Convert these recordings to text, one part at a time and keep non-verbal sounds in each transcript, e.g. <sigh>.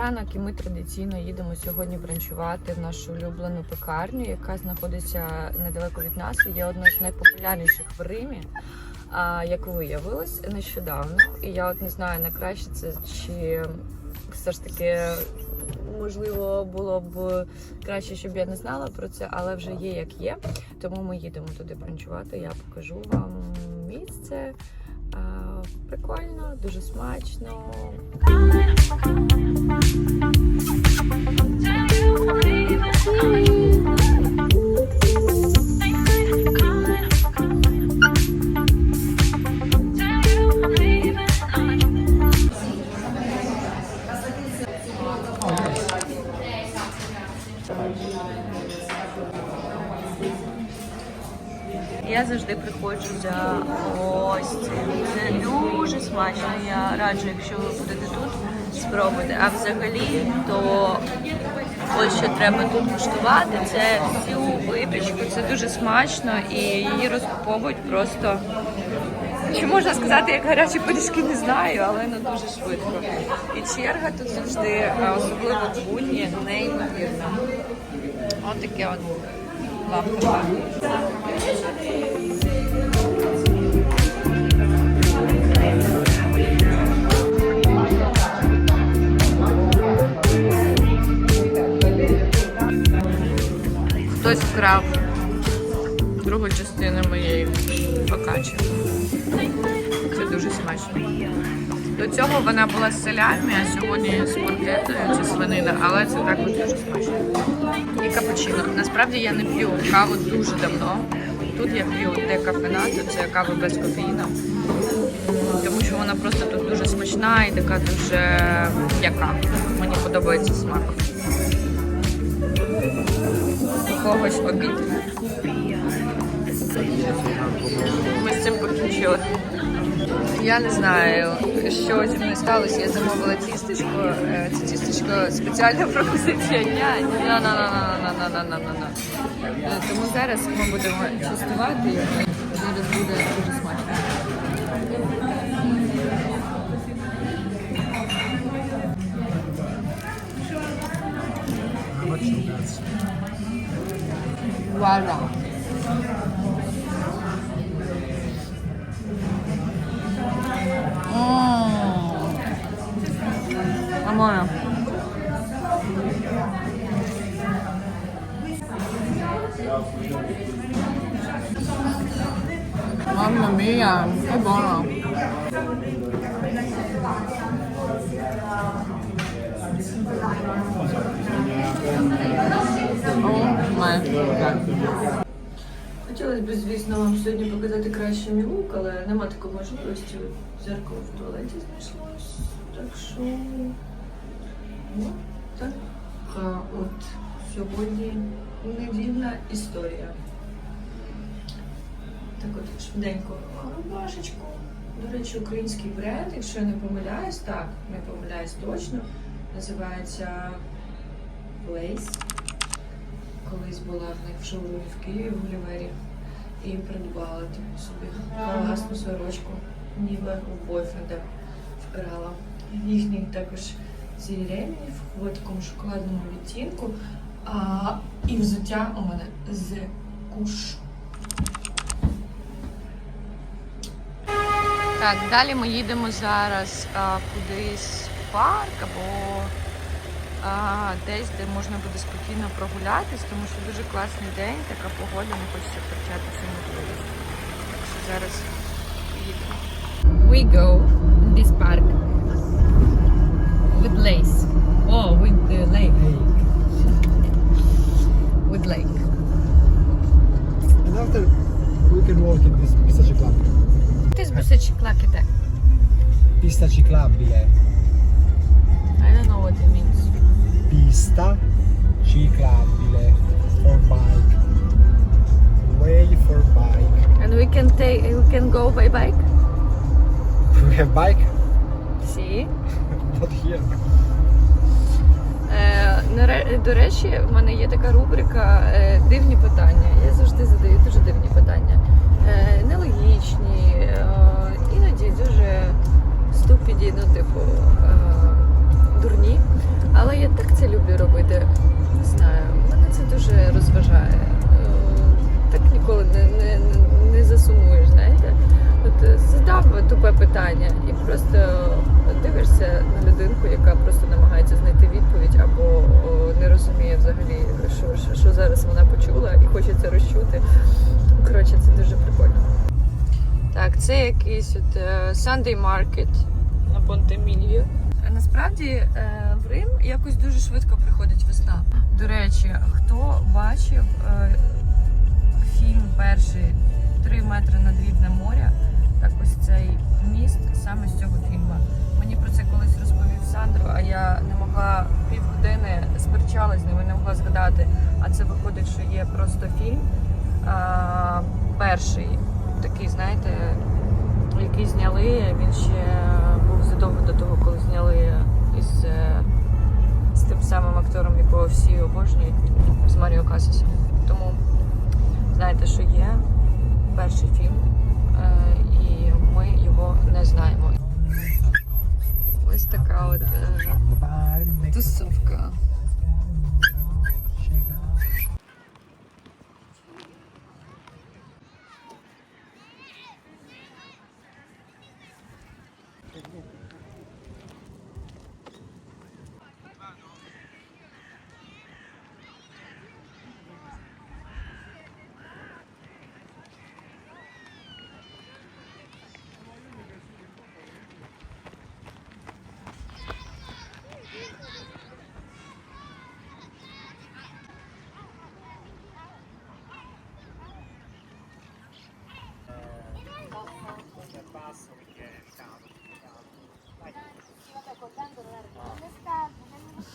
ранок і ми традиційно їдемо сьогодні бранчувати в нашу улюблену пекарню, яка знаходиться недалеко від нас. Є одна з найпопулярніших в Римі. А як виявилось нещодавно, і я от не знаю на краще це чи все ж таки можливо було б краще, щоб я не знала про це, але вже є як є. Тому ми їдемо туди бранчувати. Я покажу вам місце прикольно, дуже смачно. Thank you. А взагалі, то ось що треба тут куштувати, це всю випічку. Це дуже смачно і її розкуповують просто. Чи можна сказати, як гарячі пиріжки, не знаю, але ну дуже швидко. І черга тут завжди, особливо в будні, неймовірна. Ось таке от лавка. Хтось вкрав другу частину моєї фокачі. Це дуже смачно. До цього вона була з селями, а сьогодні з бургетою чи свинина, але це також дуже смачно. І капучино. Насправді я не п'ю каву дуже давно. Тут я п'ю декафенату, це кава без кофеїну. Тому що вона просто тут дуже смачна і така дуже м'яка. Мені подобається смак. когось обід. Ми з цим покінчили. Я не знаю, що зі мною сталося. Я замовила тістечко. Це тістечко спеціальна пропозиція дня. на на на на на на на Тому зараз ми будемо частувати. Зараз буде дуже смачно. Voilà. Hum. Amor. Mamma mia, che buono! God. Хотілося б, звісно, вам сьогодні показати краще мій але нема такої можливості. Зеркало в туалеті знайшлось. Так що от так а, от сьогодні недільна історія. Так от швиденько рубашечку. До речі, український бренд, якщо я не помиляюсь, так, не помиляюсь точно, називається Lace. Колись була в них в шоурумі в Києві в Олівері і придбала типу, собі класну сорочку, ніби у бойфренда вкрала. Їхній також ці ремені в такому шоколадному відтінку. А, і взуття у мене з куш. Так, далі ми їдемо зараз а, кудись в парк або десь, де можна буде спокійно прогулятись, тому що дуже класний день, така погода, не хочеться втрачати цю можливість. Так що зараз їдемо. We go in this park with lace. Oh, with the lake. With lake. And after we can walk in this pista ciclabile. What is biciclette? Pista ciclabile. I don't know what it means. Pista ciclabile for bike. Way for bike. And we can take, we can go by bike? We have bike? See? Not <laughs> here. Е, До речі, в мене є така рубрика е, Дивні питання. Я завжди задаю дуже дивні питання. Е, Нелогічні, е, іноді дуже ступіді, ну, типу, е, дурні. Але я так це люблю робити. Не знаю, мене це дуже розважає. Е, Так ніколи не, не, не засумуєш, знаєте. От е, задав тупе питання і просто дивишся на людинку, яка просто намагається знайти відповідь або не розуміє взагалі, що, що, зараз вона почула і хоче це розчути. Коротше, це дуже прикольно. Так, це якийсь от е, Sunday Market на Понте Мільвію. Насправді е, в Рим якось дуже швидко приходить весна. До речі, хто бачив е, фільм перший Три метри над рівнем моря, так ось цей міст саме з цього фільму. Мені про це колись розповів Сандро, а я не могла півгодини сперечалась з ним не могла згадати. А це виходить, що є просто фільм. А, перший такий, знаєте, який зняли. Він ще задовго до того, коли зняли із е, з тим самим актором, якого всі обожнюють, з Маріо Касасом. Тому знаєте, що є перший фільм, е, і ми його не знаємо. Ось така от е, тусовка.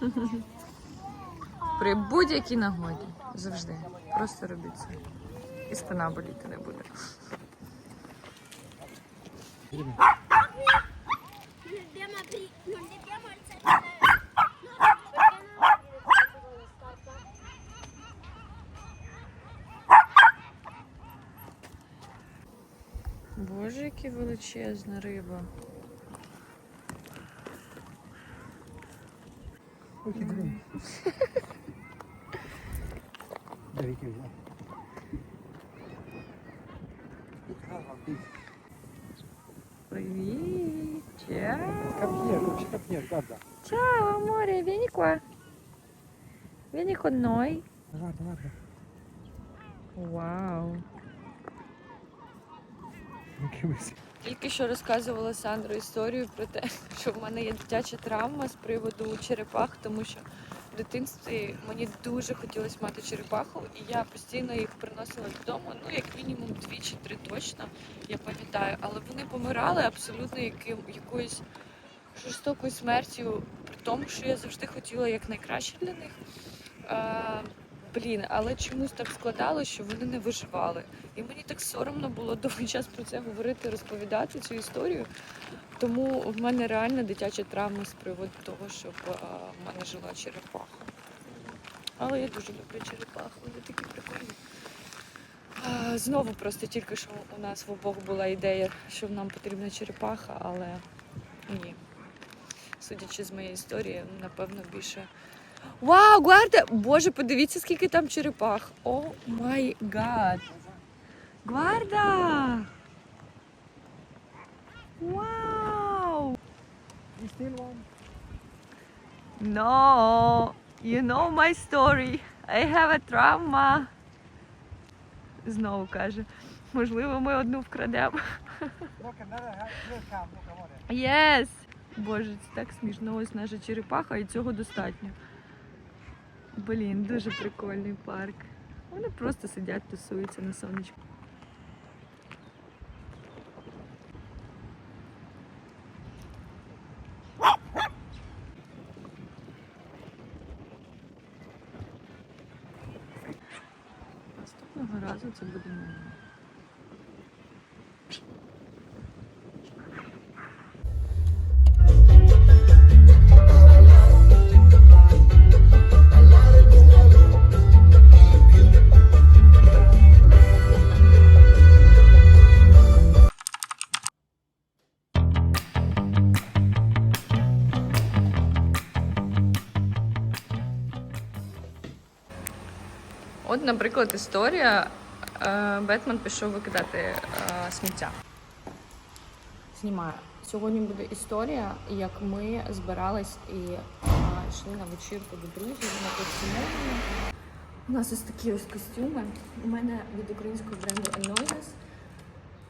<laughs> При будь-якій нагоді. Завжди. Просто робіть це. І спина боліти не буде. Боже, яка величезна риба. Look at him. There he goes. Привіт! Чао! Come here, look, come here, guarda. Ciao amore, vieni qua. Vieni con noi. Guarda, guarda. Вау. Тільки що розказувала Сандро історію про те, що в мене є дитяча травма з приводу черепах, тому що в дитинстві мені дуже хотілося мати черепаху, і я постійно їх приносила додому, ну як мінімум дві чи три точно, я пам'ятаю. Але вони помирали абсолютно яким, якоюсь жорстокою смертю, при тому, що я завжди хотіла якнайкраще для них. А, блін, але чомусь так складалося, що вони не виживали. І мені так соромно було довгий час про це говорити, розповідати цю історію. Тому в мене реально дитяча травма з приводу того, щоб в мене жила черепаха. Але я дуже люблю черепах, вони такі прикольні. Знову просто тільки що у нас в обох була ідея, що нам потрібна черепаха, але ні. Судячи з моєї історії, напевно, більше. Вау, гварда! Боже, подивіться, скільки там черепах. О май гад. Гварда! Вау! You still one? No, you know my story. I have a trauma. Знову каже. Можливо, ми одну вкрадемо. Yes! Боже, це так смішно. Ось наша черепаха і цього достатньо. Блін, дуже прикольний парк. Вони просто сидять, тусуються на сонечку. Наприклад, історія. Е, Бетмен пішов викидати е, сміття. Знімаю. Сьогодні буде історія, як ми збирались і е, йшли на вечірку до друзів на костюмовані. У нас ось такі ось костюми. У мене від українського бренду Enosis.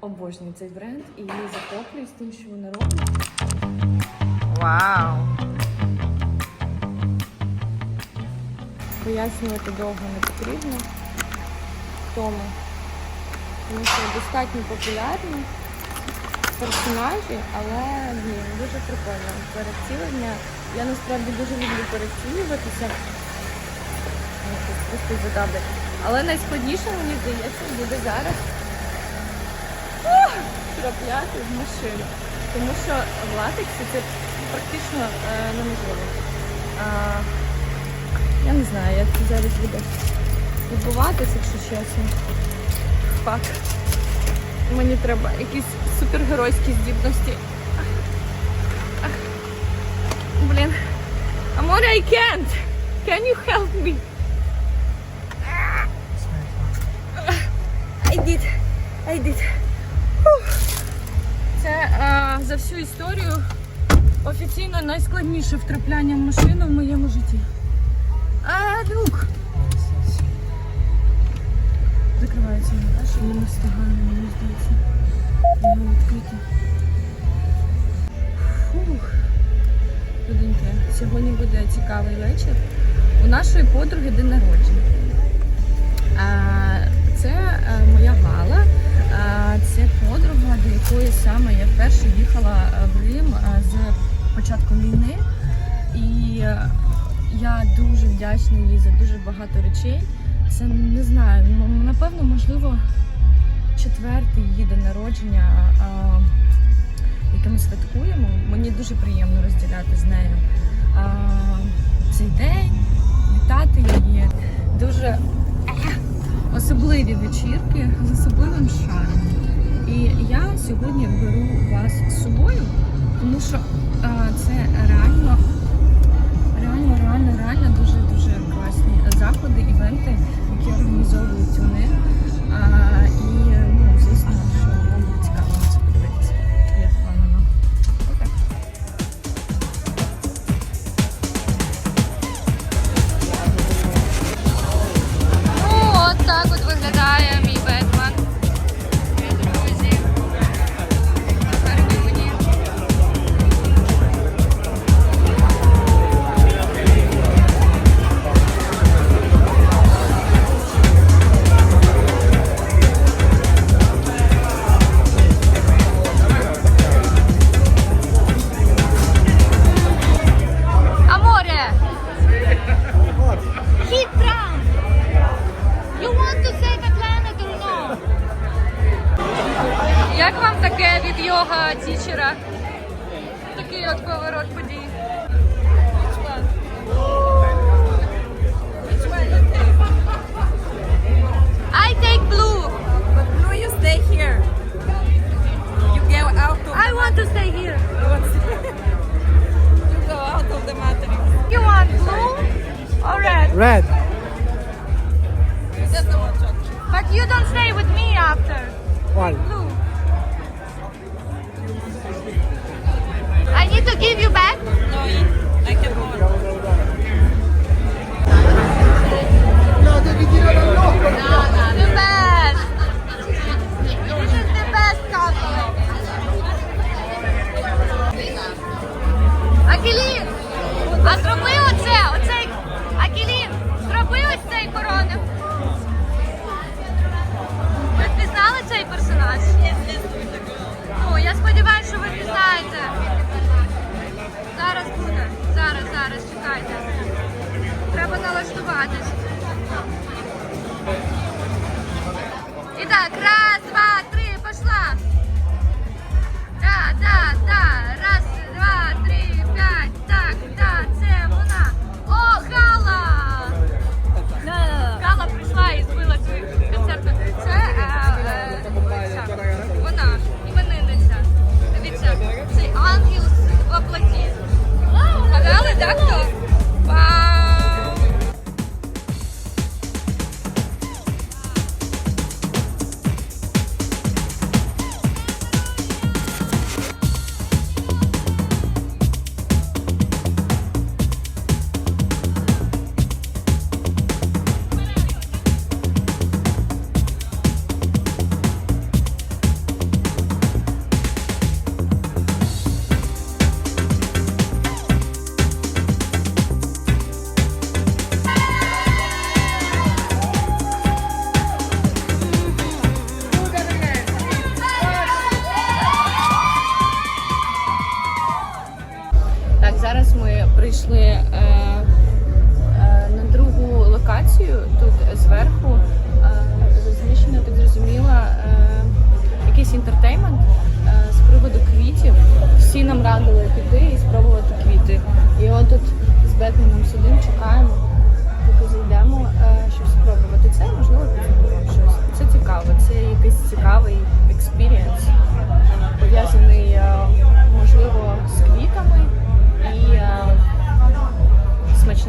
Обожнюю цей бренд і захоплююсь тим, що вони роблять. Вау! Пояснювати довго не потрібно. Тому, тому що достатньо популярні персонажі, але блін, дуже прикольно. Перецілення. Я насправді дуже люблю перецілюватися. Просто задавлять. Але найскладніше, мені здається, буде зараз трапляти в машину. Тому що в латексі це практично е, неможливо. А, я не знаю, як це зараз буде відбуватися, якщо чесно. Фак. Мені треба якісь супергеройські здібності. Блін. Аморе, I can't. Can you help me? I did. I did. Це е, за всю історію офіційно найскладніше втрапляння в машину в моєму житті. Друг. Закривається що я не встигаю, мені здається. Його відкрити. Фух. Людинки, сьогодні буде цікавий вечір. У нашої подруги день народження. Це е, моя Гала. Це подруга, до якої саме я вперше їхала в Рим е, з початком війни. І е, я дуже вдячна їй за дуже багато речей. Це не знаю, напевно, можливо, четвертий її день народження, яке ми святкуємо. Мені дуже приємно розділяти з нею цей день, вітати її. Дуже особливі вечірки з особливим шармом. І я сьогодні беру вас з собою, тому що це реально реально, реально, реально дуже дуже класні заходи, івенти, які організовують вони. А, і you don't stay with me after. One. Blue. I need to give you back. No, I can more. The best. This is the best compliment. Акелін, а зроби Персонаж? Ну, я сподіваюся, що ви впізнаєте. Зараз буде. Зараз, зараз, чекайте. Треба налаштуватись. І так, раз, два, три, пошла. Да, да, да. Раз, два, три, doctor.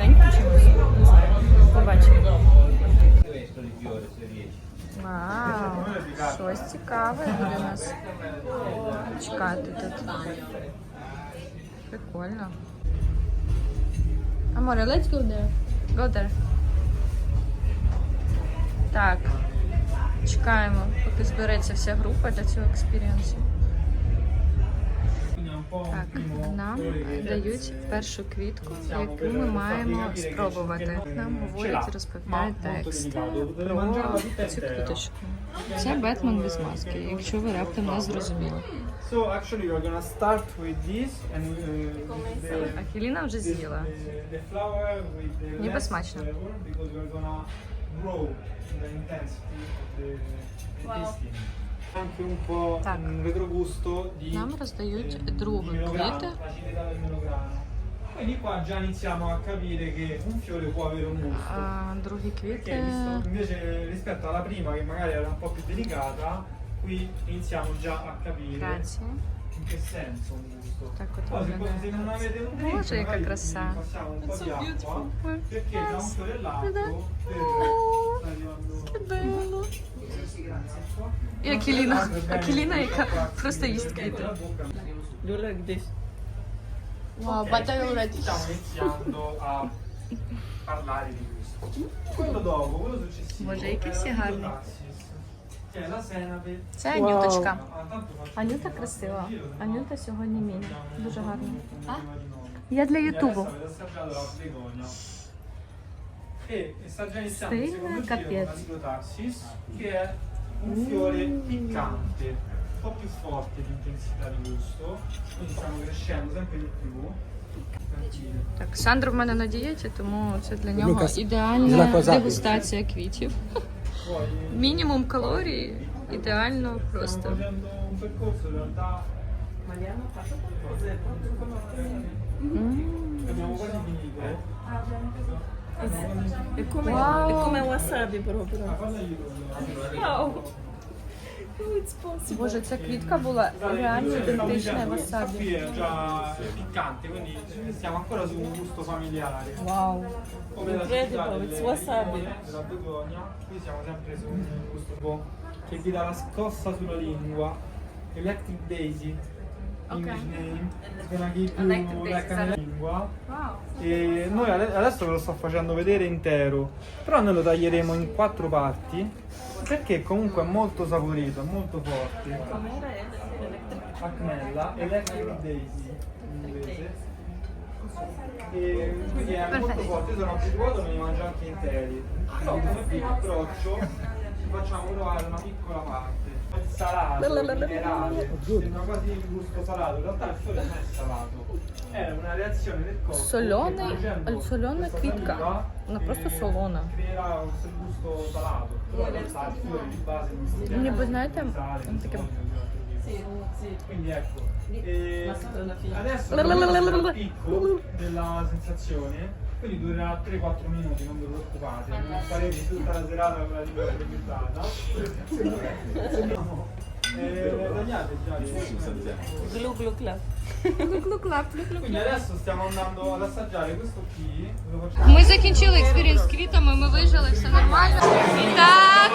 смачненько чимось. Не знаю. Побачимо. Вау, щось цікаве буде нас чекати тут. Прикольно. Amore, let's go there. Go there. Так, чекаємо, поки збереться вся група для цього експеріенсу. Так, нам дають першу квітку, яку ми маємо спробувати. Нам говорять, розповідають текст про цю квіточку. Це Бетмен без маски, якщо ви раптом не зрозуміли. Uh, Ахіліна вже з'їла. Ніби смачно. flavor because we're gonna grow the intensity of the, the tasting. Anche un po' Так. un retrogusto di Нам роздають eh, другу di melograno, квіти. l'acidità del melograno. Quindi qua già iniziamo a capire che un fiore può avere un gusto. А, другі Perché квіти. visto- invece rispetto alla prima che magari era un po' più delicata, qui iniziamo già a capire Grazie. Так от виглядає. Боже, яка краса. Oh. І Акіліна. Акіліна, яка просто їсть квіти. la bocca. This. Wow, but I. Stiamo iniziando a parlare di questo. Quello dopo, quello successivo. Боже, які è всі la Це Анюточка. Ah, tanto faccio Анюта красива. Анюта сьогодні міні. Дуже гарна. А? Я для Ютубу. E che è un fiore piccante, un po' più forte di intensità di gusto, quindi stiamo crescendo sempre di più. Так, Сандро в мене на дієті, тому це для нього ідеальна дегустація квітів. Мінімум калорій, ідеально просто. È come, wasabi proprio. Ah. Wow. How it's possible? Боже, ця квітка була реально ідентична Qui васабі. è già piccante, quindi stiamo ancora su un gusto familiare. Вау. Come la Incredible, città delle it's wasabi. begonie, della begonia, qui siamo sempre su un gusto un po' che vi dà la scossa sulla lingua. Electric Daisy, English name, it's gonna give you lingua. Wow. E noi adesso ve lo sto facendo vedere intero, però noi lo taglieremo in quattro parti perché comunque è molto saporito, è molto forte. Acmella, Electric Daisy in inglese. E quindi è molto forte, io sono abituato, me li mangio anche interi. Però come primo approccio facciamo provare una piccola parte. Il salato, minerale, sembra quasi il gusto salato, in realtà il fiore non è salato. È una reazione del corpo. Солений, che producendo солена questa квітка. saliva, Вона eh, просто солона. Si Ніби, знаєте, таке Quindi ecco, e adesso il picco della sensazione, quindi durerà 3-4 minuti, non vi preoccupate, non faremo tutta la serata con la lingua fermentata. Eh, tagliate già le- Glue, glue, club. Quindi adesso stiamo andando ad assaggiare questo qui, Ми закінчили експірієнс з квітами, ми вижили, все нормально. І так,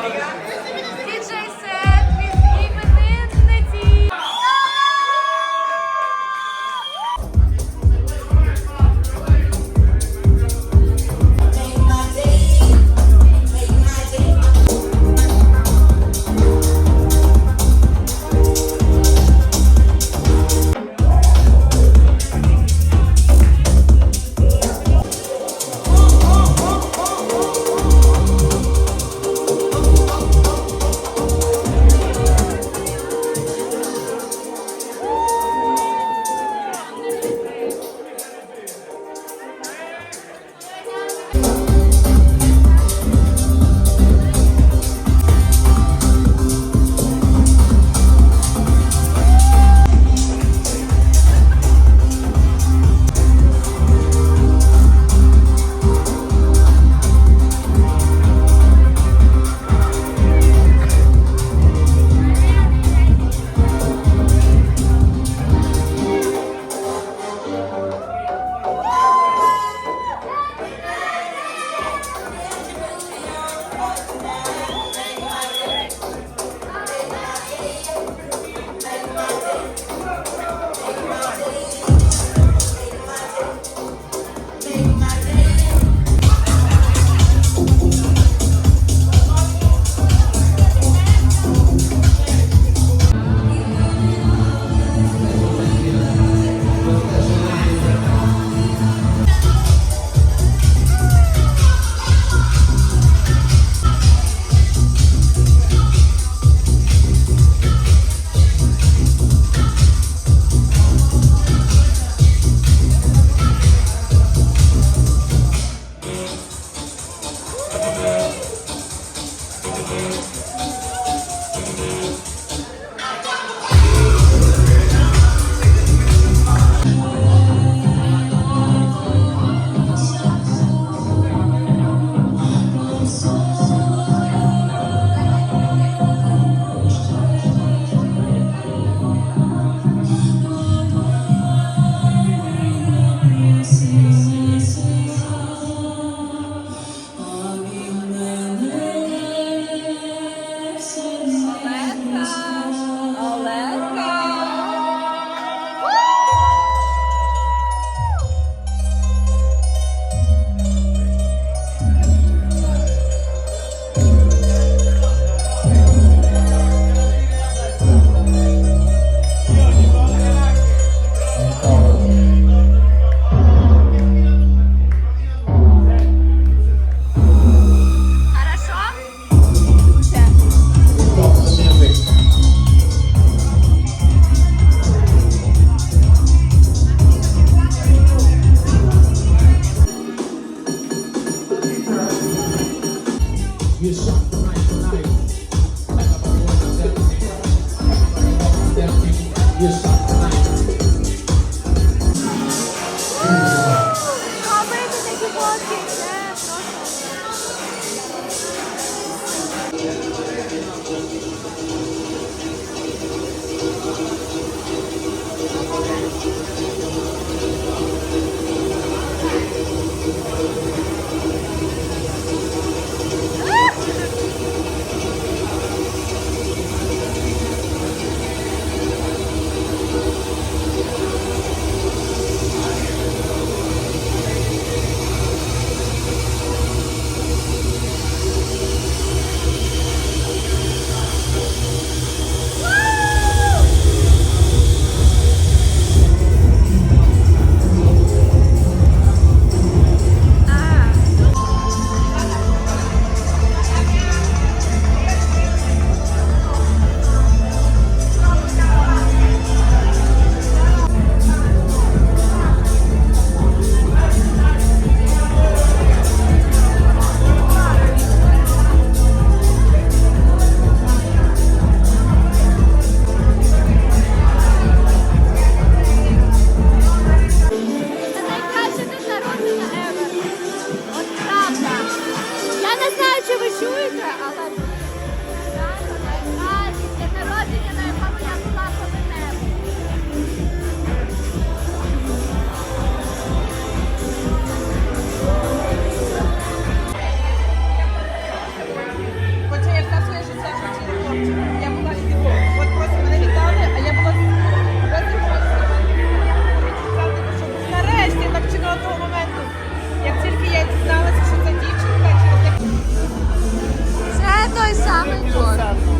Kiloysa, Kiloysa.